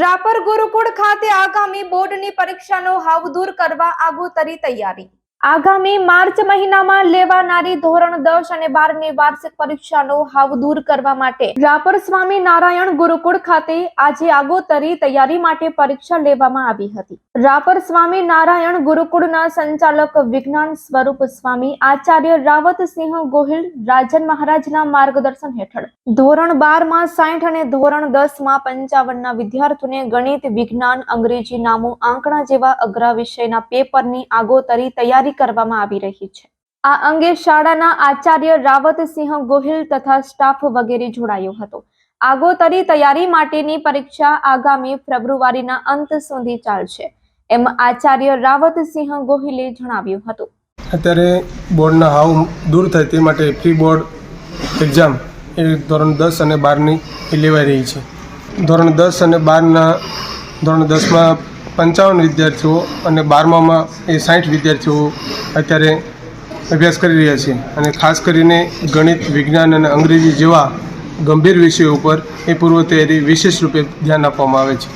રાપર ગુરુકુળ ખાતે આગામી બોર્ડની પરીક્ષાનો હાવ દૂર કરવા આગોતરી તૈયારી. આગામી માર્ચ મહિનામાં લેવાનારી ધોરણ દસ અને બારની વાર્ષિક પરીક્ષાનો હાવ દૂર કરવા માટે રાપર સ્વામી નારાયણ ગુરુકુળ ખાતે આજે આગોતરી તૈયારી માટે પરીક્ષા લેવામાં આવી હતી. રાપર સ્વામી નારાયણ ગુરુકુળના સંચાલક વિજ્ઞાન સ્વરૂપ સ્વામી આચાર્ય રાવતસિંહ ગોહિલ રાજન મહારાજના માર્ગદર્શન હેઠળ. ધોરણ બારમાં સાઠ અને ધોરણ દસમાં પંચાવનના વિદ્યાર્થીઓને ગણિત, વિજ્ઞાન, અંગ્રેજી નામો આંકડા જેવા અઘરા વિષયના પેપરની આગોતરી તૈયારી કરવામાં આવી રહી છે. આ અંગે શાળાના આચાર્ય રાવતસિંહ ગોહિલ તથા સ્ટાફ વગેરે જોડાયો હતો. આગોતરી તૈયારી માટેની પરીક્ષા આગામી ફેબ્રુઆરીના અંત સુધી ચાલશે. એમ આચાર્ય રાવતસિંહ ગોહિલે જણાવ્યું હતું. અત્યારે બોર્ડના હાવ દૂર થાય તે માટે પ્રી બોર્ડ એક્ઝામ એ ધોરણ દસ અને બારની લેવાઈ રહી છે. ધોરણ દસ અને બારના ધોરણ દસમાં પંચાવન વિદ્યાર્થીઓ અને બારમામાં એ સાઠ વિદ્યાર્થીઓ અત્યારે અભ્યાસ કરી રહ્યા છે અને ખાસ કરીને ગણિત, વિજ્ઞાન અને અંગ્રેજી જેવા ગંભીર વિષયો ઉપર એ પૂર્વ તૈયારી વિશેષ રૂપે ધ્યાન આપવામાં આવે છે.